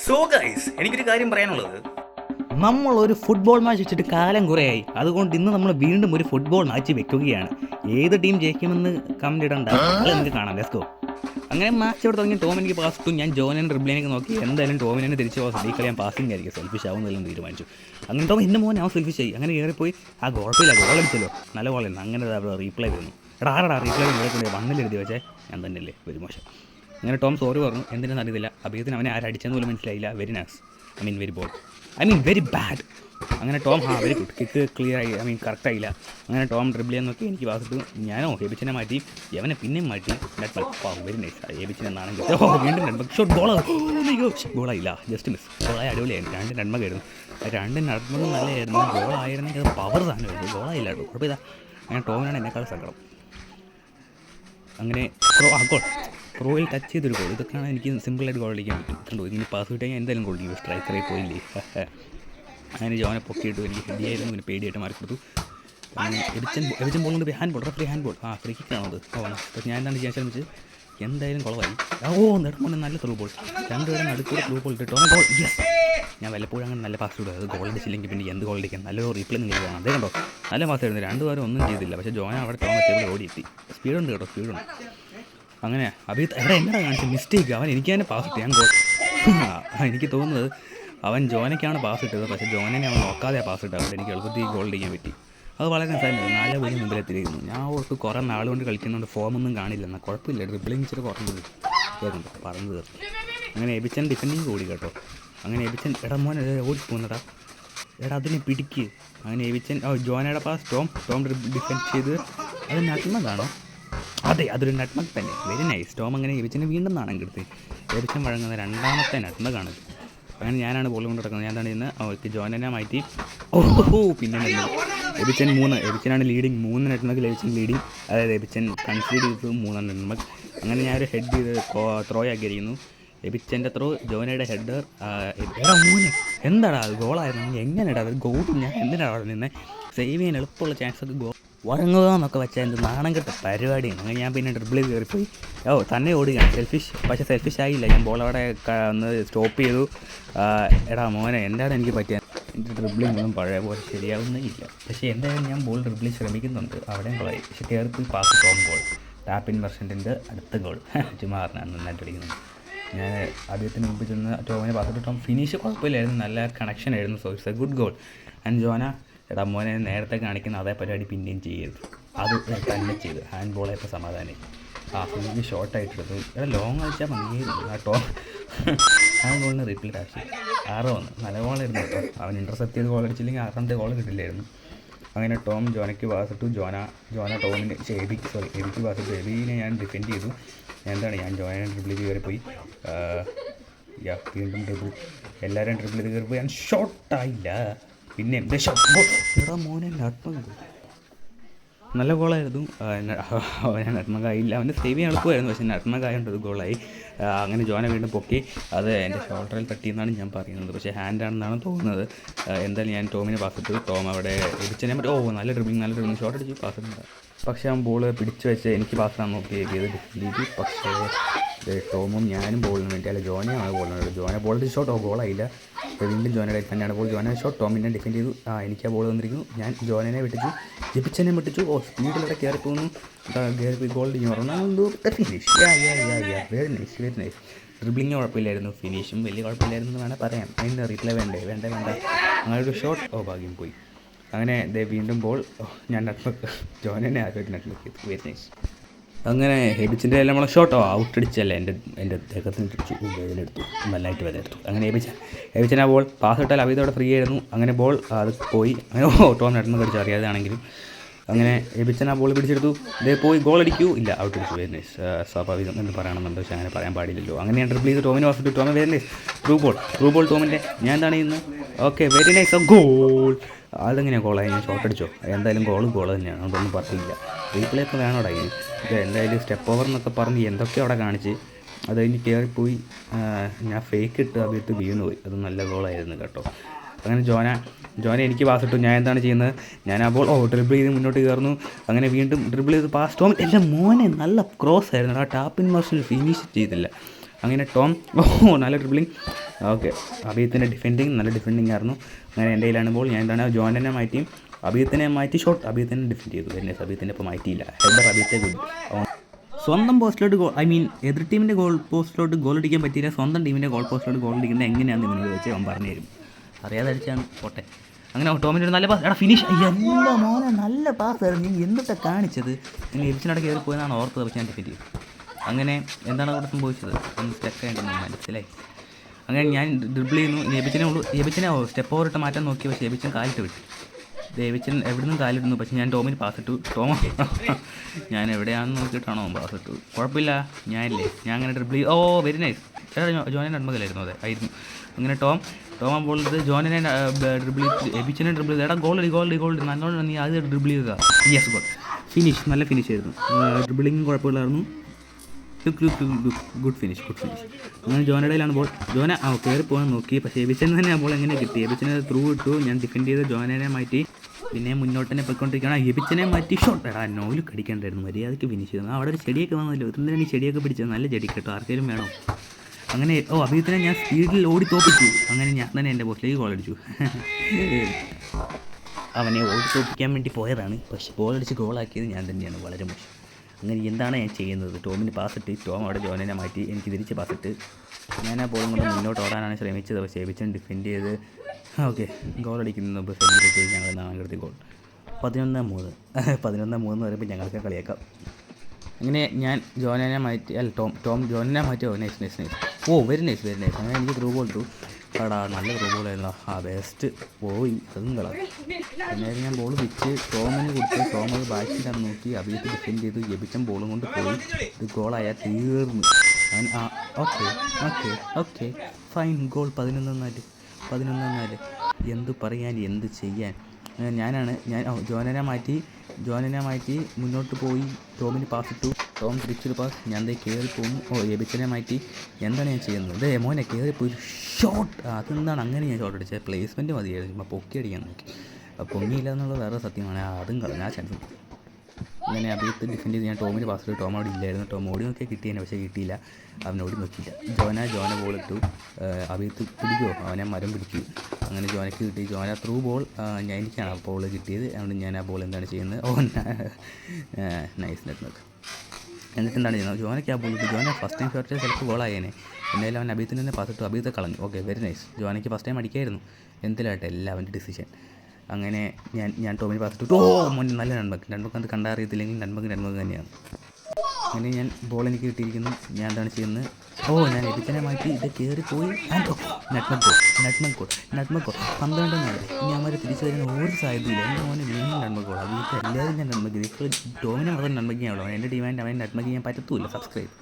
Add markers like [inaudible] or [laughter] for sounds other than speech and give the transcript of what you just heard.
So guys എനിക്കൊരു കാര്യം പറയാനുള്ളത് നമ്മൾ ഒരു ഫുട്ബോൾ മാച്ച് വെച്ചിട്ട് കാലം കുറേയായി അതുകൊണ്ട് ഇന്ന് നമ്മൾ വീണ്ടും ഒരു ഫുട്ബോൾ മാച്ച് വെക്കുകയാണ് ഏത് ടീം ജയിക്കുമെന്ന് കമന്റ് ഇടണ്ട അത് നമുക്ക് കാണാം ലെസ്കോ അങ്ങനെ മാച്ച് അവിടെ തുടങ്ങി ടോം എനിക്ക് പാസ് ഞാൻ ജോനൻ റിബ്ലിനൊക്കെ നോക്കി എന്തായാലും ടോമിനെ തിരിച്ച് പോകാൻ ഈ കളി ഞാൻ പാസിംഗ് ആയിരിക്കും സെൽഫിഷ് ആവുന്നതെല്ലാം തീരുമാനിച്ചു അങ്ങനെ ടോം എന്റെ മോൻ അവൻ സെൽഫിഷ് ആയി അങ്ങനെ കയറിപ്പോയി ആ കുഴപ്പമില്ല ഗോൾ അടിച്ചല്ലോ നല്ല ഗോളായിരുന്നു അങ്ങനെ അവിടെ റീപ്ലൈ വരുന്നു എടാ ആരടാ റീപ്ലൈ വണ്ണിലെഴുതി വെച്ചേ ഞാൻ തന്നെയല്ലേ ഒരു മോശം അങ്ങനെ ടോം സോറി പറഞ്ഞു. എന്തിനാണെന്ന് അറിയത്തില്ല. അഭിജിത്തിന് അവനെ ആരടിച്ചെന്ന് പോലും മനസ്സിലായില്ല. Very nice I mean very ball I mean very bad അങ്ങനെ ടോം ആ വെരി ഗുഡ് കിക്ക് ക്ലിയർ ആയി. ഐ മീൻ കറക്റ്റ് ആയില്ല. അങ്ങനെ ടോം ഡ്രിബിൾ ചെയ്യാൻ നോക്കി. എനിക്ക് വാസിട്ടു ഞാനോ ഹേബിച്ചിനെ മാറ്റി. യവനെ പിന്നെയും മാറ്റി. വെരി നൈസ് എബിച്ചിനെ നാണെങ്കിൽ ഓ വീണ്ടും ഷോട്ട് ഗോളായില്ല ജസ്റ്റ് മിസ് ഗോളായി അടിപൊളിയായിരുന്നു രണ്ട് രൺമകായിരുന്നു രണ്ട് നടന്നതും നല്ലതായിരുന്നു. ഗോളായിരുന്നെങ്കിൽ അത് പവർ സാധനമായിരുന്നു ഗോളായില്ല കേട്ടോ. കുഴപ്പമില്ല. അങ്ങനെ ടോമിനാണ് എന്നെക്കാൾ സങ്കടം. അങ്ങനെ ഗോൾ പ്രോയിൽ ടച്ച് ചെയ്തൊരു ഗോൾ ഇതൊക്കെയാണ് എനിക്ക് സിമ്പിളായിട്ട് ഗോൾ അടിക്കാൻ പറ്റും. കണ്ടോ? ഇനി പാസ് കിട്ടിയാൽ എന്തായാലും ഗോൾ ചെയ്യും സ്ട്രൈക്കറെ പോയില്ലേ അങ്ങനെ ജോനെ പൊക്കിയിട്ടു എനിക്ക് ഹെഡിയായിരുന്നു പിന്നെ പേടിയായിട്ട് മാറി കൊടുത്തു എബിച്ചൻ ബോൾ കൊണ്ട് hand ball referee hand ball ആ ഫ്രീ കിക്കാണോ അത് ഓ അപ്പോൾ ഞാൻ എന്താണ് ചെയ്യാൻ ശ്രമിച്ചത് എന്തായാലും കുളവായി ഓ നെടുമ്പോൾ നല്ല ത്രൂ ബോൾ രണ്ട് രണ്ടുപേരും നടുക്കൂടെ ത്രൂ ബോൾ ഇട്ടിട്ടോ ഗോൾ യെസ് ഞാൻ വല്ലപ്പോഴും അങ്ങനെ നല്ല പാസ് ഇടുക അത് ഗോൾ അടിച്ചില്ലെങ്കിൽ പിന്നെ എന്ത് ഗോൾ അടിക്കാൻ? നല്ലൊരു റീപ്ലേ നിങ്ങൾ കാണാം. അതേ കണ്ടോ? നല്ല പാസ് ആയിരുന്നു. രണ്ടുപേരും ഒന്നും ചെയ്തില്ല. പക്ഷേ ജോന അവിടെ ടോം ടേബിൾ ഓടിയെത്തി. സ്പീഡുണ്ട് കേട്ടോ സ്പീഡുണ്ട് അങ്ങനെ അഭി എവിടെ എന്നാ കാണിച്ചത് മിസ്റ്റേക്ക് അവൻ എനിക്ക് തന്നെ പാസ് ഇട്ട്. ഞാൻ എനിക്ക് തോന്നുന്നത് അവൻ ജോനയ്ക്കാണ് പാസ് ഇട്ടത്. പക്ഷേ ജോനനെ അവൻ നോക്കാതെ പാസ് ഇട്ടത്. അതുകൊണ്ട് എനിക്ക് എളുപ്പത്തിൽ ഗോൾ അടിക്കാൻ പറ്റി. അത് വളരെ രസമായിരുന്നു. നാല് പേര് മുമ്പിലെത്തിയിരിക്കുന്നു ഞാൻ ഓർത്ത് കുറേ നാൾ കൊണ്ട് കളിക്കുന്നുണ്ട്. ഫോമൊന്നും കാണില്ല. എന്നാൽ കുഴപ്പമില്ല. ഡ്രിബിളിങ് ഇച്ചിരി കുറഞ്ഞത് കേൾക്കുന്നുണ്ട്. പറഞ്ഞു തീർന്നു. അങ്ങനെ എബിച്ചൻ ഡിഫൻഡിങ് കൂടി കേട്ടോ. അങ്ങനെ എബിച്ചൻ എടാ മോൻ ഓടി പോകുന്നടാ എടാ അതിനെ പിടിക്ക്. അങ്ങനെ എബിച്ചൻ ഓ ജോനയുടെ പാസ് ടോം ടോം ഡിഫെൻഡ് ചെയ്ത്. അത് നട്മതാണോ അതെ അതൊരു നട്മക് തന്നെ. വെരി നൈസ് ടോം അങ്ങനെ എബിച്ചനെ വീണ്ടും നാണം കെടുത്തി. എബിച്ചൻ വഴങ്ങുന്ന രണ്ടാമത്തെ നട്മകാണ് അങ്ങനെ ഞാനാണ് ബോൾ കൊണ്ട് നടക്കുന്നത്. തന്നെ അവർക്ക് ജോനനെ മാറ്റി. ഓഹോ പിന്നെ എബിച്ചൻ മൂന്ന്. എബിച്ചനാണ് ലീഡിങ് മൂന്ന് നെറ്റ്മക്ക് എബിച്ചൻ ലീഡിങ് അതായത് എബിച്ചൻ കൺസീഡ് ചെയ്തത് മൂന്ന് നെറ്റ്മക്ക് അങ്ങനെ ഞാനൊരു ഹെഡ് ചെയ്ത് ത്രോ ആക്കിയിരിക്കുന്നു എബിച്ചന്റെ ത്രോ ജോനയുടെ ഹെഡർ എടാ മൂന്ന് എന്താടാ അത് ഗോളായിരുന്നു എങ്ങനെയാടാ അത് ഗോൾ ഞാൻ എന്തിനാണ് അവിടെ നിന്ന്? സേവ് ചെയ്യാൻ എളുപ്പമുള്ള ചാൻസ് ഒക്കെ ഗോൾ വഴങ്ങുക എന്നൊക്കെ വെച്ചാൽ എന്ത് നാണം കെട്ട പരിപാടിയാണ് അങ്ങനെ ഞാൻ പിന്നെ ഡ്രിബിൾ കയറിപ്പോയി. ഓ തന്നെ ഓടുകയാണ്. സെൽഫിഷ് പക്ഷേ സെൽഫിഷ് ആയില്ല. ഞാൻ ബോൾ അവിടെ ഒന്ന് സ്റ്റോപ്പ് ചെയ്തു. എടാ മോനെ എന്താണ് എനിക്ക് പറ്റിയത് എന്റെ ഡ്രിബിളിംഗ് ഒന്നും പഴയ പോലെ ശരിയാവുന്നേ ഇല്ല പക്ഷേ എന്തായാലും ഞാൻ ബോൾ ഡ്രിബിളിൽ ശ്രമിക്കുന്നുണ്ട്. അവിടെയും പോയി പക്ഷേ കയറിപ്പോയി pass Tom goal tap in വെർഷന്റെ അടുത്ത ഗോൾ [laughs] ചുമ്മാ പറഞ്ഞാൽ നന്നായിട്ട് അടിക്കുന്നുണ്ട് ഞാൻ അദ്ദേഹത്തിന് മുമ്പ് ചെന്ന് ടോമിനെ പാസിട്ട് ടോം ഫിനിഷ് കുഴപ്പമില്ലായിരുന്നു. നല്ല കണക്ഷൻ ആയിരുന്നു. So it's a good goal and Jona എടാ മോനെ നേരത്തെ കാണിക്കുന്ന അതേ പരിപാടി പിന്നെയും ചെയ്യരുത്. അത് തന്നെ ചെയ്ത്. ഹാൻഡ് ബോളായപ്പോൾ സമാധാനം ആ ഫുള്ളി ഷോർട്ടായിട്ടെടുത്തു എടാ ലോങ് കളിച്ചാൽ മതി ആ ടോ ഹാൻഡ് ബോളിന് റീപ്ലേ ആവശ്യം ആറ് വന്ന്. നല്ല ഗോളായിരുന്നു കേട്ടോ. അവൻ ഇന്റർസെപ്റ്റ് ചെയ്ത് ഗോൾ അടിച്ചില്ലെങ്കിൽ ആറാമത്തെ ഗോൾ കിട്ടില്ലായിരുന്നു. അങ്ങനെ ടോം ജോനയ്ക്ക് വാസിട്ടു ജോന ജോന ടോമിന് ശ്ശെ, സോറി എബിക്ക് വാസിട്ടു എബിനെ ഞാൻ ഡിഫെൻഡ് ചെയ്തു. എന്താണ് ഞാൻ ജോനെ ഡ്രിബിൾ ചെയ്ത് പോയി. യാ വീണ്ടും ഡ്രിബിൾ എല്ലാവരും ഡ്രിബിൾ ചെയ്ത് കയറി പോയി. ഞാൻ ഷോട്ടായില്ല പിന്നെ എന്റെ ഷോട്ട് മോനെ നട്ട്മ നല്ല ഗോളായിരുന്നു. നട്മകായില്ല [laughs] അവന്റെ സേവ് ചെയ്യാൻ എളുപ്പമായിരുന്നു പക്ഷേ നട്മകായുണ്ട് ഒരു ഗോളായി. അങ്ങനെ ജോനെ വീണ്ടും പൊക്കി. അത് എന്റെ ഷോൾഡറിൽ തട്ടിയെന്നാണ് ഞാൻ പറയുന്നത്. പക്ഷേ ഹാൻഡാണെന്നാണ് തോന്നുന്നത്. എന്തായാലും ഞാൻ ടോമിനെ പാസ് ഇട്ടു. ടോം അവിടെ ഇടിച്ചതിനെ പറ്റി ഓ നല്ല ഡ്രിബിങ് നല്ല ഡ്രിബിങ് ഷോട്ട് അടിച്ച് പാസ് ഇട്ടുണ്ട്. പക്ഷേ അവൻ ബോൾ പിടിച്ച് വെച്ച് എനിക്ക് പാസ് തന്നു നോക്കി. പക്ഷേ ടോമും ഞാനും ബോളിന് വേണ്ടി. അല്ല ജോനയാണ് ബോളിന് വേണ്ടി. ജോനെ ബോൾ ഷോട്ട് ഓ ഗോളായില്ല വീണ്ടും ജോനയുടെ ഡിഫൻഡാണ് ബോൾ ജോനെ ഷോട്ട് ടോമിനെ ഡിഫെൻഡ് ചെയ്തു. ആ എനിക്ക് ആ ബോൾ വന്നിരിക്കുന്നു. ഞാൻ ജോനെ വിട്ടിച്ചു. ജപിച്ചനെ വിട്ടിച്ചു. ഓ സ്പീഡിലൂടെ കയറി പോകുന്നു കയറി goal Ronaldo finish very nice very nice dribbling കുഴപ്പമില്ലായിരുന്നു. ഫിനിഷും വലിയ കുഴപ്പമില്ലായിരുന്നു എന്ന് വേണേൽ പറയാം. അതിന്റെ റീപ്ലൈ വേണ്ടേ? വേണ്ട വേണ്ട? അങ്ങനെ ഒരു ഷോട്ട് ഓ ഭാഗ്യം പോയി. അങ്ങനെ ദേ വീണ്ടും ബോൾ ഞാൻ നെറ്റ്വർക്ക് ജോനെ ആദ്യമായിട്ട് നെറ്റ്വർക്ക് വെരി നൈസ് അങ്ങനെ ഹെബിച്ചിന്റെ എല്ലാം നമ്മളെ ഷോട്ടോ ഔട്ട് അടിച്ചല്ലേ എന്റെ എന്റെ ദേഹത്തിന് അടിച്ചു വേദനെടുത്തു നല്ലതായിട്ട് വേദനെടുത്തു അങ്ങനെ ഹെബിച്ച ഹെബിച്ചൻ ആ ബോൾ പാസ് ഇട്ടാൽ അവിതോടെ ഫ്രീ ആയിരുന്നു. അങ്ങനെ ബോൾ അത് പോയി. അങ്ങനെ ഓട്ടോ നടന്ന് കടിച്ചു. അറിയാതാണെങ്കിലും അങ്ങനെ എബിച്ചൻ ആ ബോൾ പിടിച്ചെടുത്തു. ഇതേ പോയി ഗോൾ അടിക്കൂ. ഇല്ല ഔട്ട് അടിച്ചു. വെരി നൈസ് സ്വാഭാവികം എന്ന് പറയണമെന്നുണ്ട്. പക്ഷേ അങ്ങനെ പറയാൻ പാടില്ലല്ലോ. അങ്ങനെ ഞാൻ ട്രിപ്പിൾ ചെയ്ത് ടോമിന് വാസിട്ട് ടോമ very nice through ball through ball ടോമിന്റെ ഞാൻ എന്താണ് ചെയ്യുന്നത്? ഓക്കെ വെരി നൈസ് ഗോൾ അതെങ്ങനെയാണ് ഗോളായി ഞാൻ ഷോട്ട് അടിച്ചോ? എന്തായാലും ഗോൾ ഗോൾ തന്നെയാണ്. അതൊന്നും പറയില്ല റീപ്ലേ ഒക്കെ വേണോടാ ഇതിന് ഇത് എന്തായാലും സ്റ്റെപ്പ് ഓവർ എന്നൊക്കെ പറഞ്ഞ് എന്തൊക്കെ അവിടെ കാണിച്ച് അത് കഴിഞ്ഞ് കയറിപ്പോയി ഞാൻ ഫേക്ക് ഇട്ട് അഭിയത്ത് വീണ് പോയി അത് നല്ല ഗോളായിരുന്നു കേട്ടോ. അങ്ങനെ ജോന ജോന എനിക്ക് പാസ് ഇട്ടു. ഞാൻ എന്താണ് ചെയ്യുന്നത്? ഞാൻ ആ ബോൾ ഓ ഡ്രിബിൾ ചെയ്ത് മുന്നോട്ട് കയറുന്നു. അങ്ങനെ വീണ്ടും ഡ്രിബിൾ ചെയ്ത് പാസ് ടോം എന്റെ മോനെ നല്ല ക്രോസ് ആയിരുന്നു. ആ ടാപ്പിൻ മാർഷൽ ഫിനിഷ് ചെയ്തില്ല. അങ്ങനെ ടോം ഓ നല്ല ഡ്രിബിളിങ് ഓക്കെ അഭിയത്തിന്റെ ഡിഫെൻഡിങ് നല്ല ഡിഫെൻഡിങ് ആയിരുന്നു. അങ്ങനെ എന്റെ കയ്യിലാണ് ബോൾ ഞാൻ എന്താണ് ജോനെ മാറ്റി അഭിയത്തിനെ മാറ്റി ഷോട്ട് അഭിയത്തിനെ ഡിഫെൻഡ് ചെയ്തു. എന്നെ അഭിയത്തിനെ ഇപ്പോൾ മാറ്റിയില്ല. ഹെഡർ അഭിയത്തെ ഗുഡ് സ്വന്തം പോസ്റ്റിലോട്ട് ഗോൾ ഐ മീൻ എതിർ ടീമിന്റെ ഗോൾ പോസ്റ്റിലോട്ട് ഗോൾ അടിക്കാൻ പറ്റിയില്ല. സ്വന്തം ടീമിന്റെ ഗോൾ പോസ്റ്റിലോട്ട് ഗോൾ അടിക്കുന്നത് എങ്ങനെയാണെന്ന് ഇവനോട് വെച്ച് അവൻ പറഞ്ഞു തരും. അറിയാതെ അടിച്ചാണ് പോട്ടെ. അങ്ങനെ ടോമിന്റെ ഒരു നല്ല പാസ് എടാ ഫിനിഷ് എല്ലാ മോനെ നല്ല പാസ് ആയിരുന്നു. നീ എന്തൊക്കെ കാണിച്ചത്? നിങ്ങൾ എരിച്ചിനട കയറി പോയതാണ് ഓർത്തത് പക്ഷേ ഞാൻ ഡിഫെൻഡ് ചെയ്തു അങ്ങനെ എന്താണ് അവിടെ സംഭവിച്ചത്? ഒന്ന് സ്റ്റക്ക് ആയിട്ടൊന്നും മനസ്സിലായി. അങ്ങനെ ഞാൻ ഡ്രിബിൾ ചെയ്യുന്നു. എബിച്ചിനെ ഉള്ളൂ. എബിച്ചിനെ സ്റ്റെപ്പ് ഓവർ ഇട്ട് മാറ്റാൻ നോക്കി. പക്ഷേ എബിച്ചൻ കാലിട്ട് വിട്ടു. ദേവിച്ചൻ എവിടെ നിന്നും കാലിടുന്നു. പക്ഷേ ഞാൻ ടോമിന് പാസ് ഇട്ടു. ടോമ ഞാൻ എവിടെയാണെന്ന് നോക്കിയിട്ടാണോ പാസ് ഇട്ടു. കുഴപ്പമില്ല. ഞാനില്ലേ. ഞാൻ അങ്ങനെ ഡ്രിബിൾ ഓ വെരി നൈസ് എടാ അൺമകലായിരുന്നു ജോനെ അതെ ആയിരുന്നു. അങ്ങനെ ടോം ടോം ബോൾ ഇത് ജോനെ ഡ്രിബിൾ എബിച്ചനെ ഡ്രിബിൾ ചെയ്ത് എടാ ഗോൾ ഗോൾ ഗോൾ നല്ലോണം നീ അത് ഡ്രിബിൾ ചെയ്യുക യെസ് ഗോൾ ഫിനിഷ് നല്ല ഫിനിഷ് ആയിരുന്നു. ഡ്രിബിളിങ്ങും കുഴപ്പമില്ലായിരുന്നു. Look look look good finish good finish അങ്ങനെ ജോനയുടെയിലാണ് ബോൾ ജോന ആ കയറി പോകാൻ നോക്കി. പക്ഷേ എബിച്ചൻ തന്നെ ആ ബോൾ എങ്ങനെ കിട്ടി? എബിച്ചനെ ത്രൂ ഇട്ടു. ഞാൻ ഡിഫെൻഡ് ചെയ്ത് ജോനനെ മാറ്റി. പിന്നെ മുന്നോട്ട് തന്നെ പോയിക്കൊണ്ടിരിക്കുകയാണ്. എബിച്ചനെ മാറ്റി. ഷോട്ട് എടാ നോവിൽ കടിക്കേണ്ടായിരുന്നു. മര്യാദയ്ക്ക് ഫിനിഷ് ചെയ്തു. അവിടെ ഒരു ചെടിയൊക്കെ വന്നല്ലോ ഇതിന് ഈ ചെടിയൊക്കെ പിടിച്ചത്. നല്ല ചെടി കേട്ടോ. ആർക്കെങ്കിലും വേണോ? അങ്ങനെ ഓ അഭിജിത്തിനെ ഞാൻ സ്പീഡിൽ ഓടി തോപ്പിച്ചു. അങ്ങനെ ഞാൻ തന്നെ എന്റെ ബോസിലേക്ക് കോൾ അടിച്ചു. അവനെ ഓടി തോപ്പിക്കാൻ വേണ്ടി പോയതാണ്. പക്ഷെ ബോൾ അടിച്ച് ഗോളാക്കിയത് ഞാൻ തന്നെയാണ്. വളരെ മോശം. അങ്ങനെ എന്താണ് ഞാൻ ചെയ്യുന്നത്? ടോമിന് പാസിട്ട് ടോം അവിടെ ജോനിനെ മാറ്റി എനിക്ക് തിരിച്ച് പാസിട്ട്. ഞാൻ ആ ബോളും കൊണ്ട് മുന്നോട്ട് ഓടാനാണ് ശ്രമിച്ചത്. പക്ഷേ എബിച്ചൻ ഡിഫെൻഡ് ചെയ്ത് ഓക്കെ ഗോൾ അടിക്കുന്ന മുമ്പ് ചെയ്ത് ഞങ്ങൾ നാളെ ഗോൾ പതിനൊന്ന് മൂന്ന്. [laughs] പതിനൊന്ന് മൂന്ന് പറയുമ്പോൾ ഞങ്ങൾക്ക് കളിയാക്കാം. അങ്ങനെ ഞാൻ ജോനനെ മാറ്റി അല്ല ടോം ടോം ജോനനെ മാറ്റി. ഓ നൈസ് നൈസ് നൈസ് ഓ വെരി നൈസ് വെരി നൈസ് അങ്ങനെ എനിക്ക് ത്രൂ ബോൾ ഇട്ടു അടാ നല്ല ത്രൂ ബോൾ ആയിരുന്നു. ആ ബെസ്റ്റ് പോയി. അതും കളാം. അന്നേരം ഞാൻ ബോൾ വിറ്റ് ടോമിന് കൊടുത്ത് ടോം അത് ബാക്കിൽ നോക്കി. അഭിയത്ത് ഡിഫെൻഡ് ചെയ്തു ജപിച്ചൻ ബോളും കൊണ്ട് പോയി. ഇത് ഗോളായാൽ തീർന്നു. അവൻ ആ okay okay okay fine goal പതിനൊന്ന് നാല് പതിനൊന്ന് നാല്. എന്ത് പറയാൻ എന്ത് ചെയ്യാൻ? ഞാനാണ് ഞാൻ ജോനനെ മാറ്റി ജോനനെ മാറ്റി മുന്നോട്ട് പോയി. ടോമിന് പാസ് ഇട്ടു. ടോം തിരിച്ചൊരു പാസ് ഞാൻ ദേ കയറി പോകും ഓ എബിച്ചനെ മാറ്റി. എന്താണ് ഞാൻ ചെയ്യുന്നത്? ദേ മോനെ കയറി പോയി. ഷോട്ട് അതെന്താണ്? അങ്ങനെ ഞാൻ ഷോട്ട് അടിച്ചത്. പ്ലേസ്മെന്റ് മതിയായിരുന്നു. ചുമ്മാ പൊക്കി അടിക്കാൻ നോക്കി. പൊങ്ങിയില്ല എന്നുള്ളത് വേറെ സത്യമാണ്. അതും കളഞ്ഞ. ആ ചാൻസ് അങ്ങനെ അഭിയത്ത് ഡിഫെൻഡ് ചെയ്ത് ഞാൻ ടോമിന് പാസ് ചെയ്തു ടോം അവിടെ ഇല്ലായിരുന്നു. ടോം ഓടി നോക്കിയാൽ കിട്ടിയേനെ പക്ഷേ കിട്ടിയില്ല. അവൻ ഓടി നോക്കിയില്ല. ജോന ജോന ബോൾ ഇട്ടു. അഭിയത്ത് പിടിക്കുമോ അവനെ മരം പിടിച്ചു അങ്ങനെ ജോനയ്ക്ക് കിട്ടി. ജോന ത്രൂ ബോൾ ഞാൻ എനിക്കാണ് ആ ബോൾ കിട്ടിയത്. അതുകൊണ്ട് ഞാൻ ആ ബോൾ എന്താണ് ചെയ്യുന്നത്? ഓ നൈസ് നെറ്റ് നോക്ക് എന്നിട്ട് എന്താണ് ചെയ്യുന്നത്? ജോനയ്ക്ക് ആ ബോൾ കിട്ടി. ജോന ഫസ്റ്റ് ടൈം ഷോട്ട് ചിലപ്പോൾ ഗോളായേനെ എന്തായാലും അവൻ അഭിയത്തിന് തന്നെ പാസ് ഇട്ടു. അഭിയത്തെ കളഞ്ഞു. ഓക്കെ വെരി നൈസ് ജോനയ്ക്ക് ഫസ്റ്റ് ടൈം അടിക്കായിരുന്നു. എന്തിലാട്ടെ? എല്ലാം അവന്റെ ഡിസിഷൻ അങ്ങനെ ഞാൻ ഞാൻ ടോമിനെ പാസ് ഓ മോൻ നല്ല നൻപക്ക് നൻപക്ക് അത് കണ്ടറിയത്തില്ലെങ്കിൽ നൻപക്ക് നൻപക്ക് തന്നെയാണ്. അങ്ങനെ ഞാൻ ബോൾ എനിക്ക് കിട്ടിയിരിക്കുന്നു. ഞാൻ എന്താണ് ചെയ്യുന്നത്? ഓ ഞാൻ എഡിച്ചനെ മാറ്റി ഇത് കയറിപ്പോയി പോയി. നെറ്റ്മക്കോ നെറ്റ്മക്കോ ഗോൾ നെറ്റ്മക് ഗോൾ പന്ത്രണ്ട് നാല്. ഇനി അവന്മാർ തിരിച്ചു വരുന്ന ഒരു സാധ്യതയില്ല. എന്റെ മോനെ വീണ്ടും ഗോൾ അത് എല്ലാവരും ഞാൻ നന്മക്ക് ഇപ്പോൾ ടോമിനെ മാത്രം നെറ്റ്മക്ക് ചെയ്യാനുള്ളൂ. എന്റെ ഡിമാൻഡ് അവൻ നെറ്റ്മക്ക് ഞാൻ പറ്റത്തൂല്ല. സബ്സ്ക്രൈബ്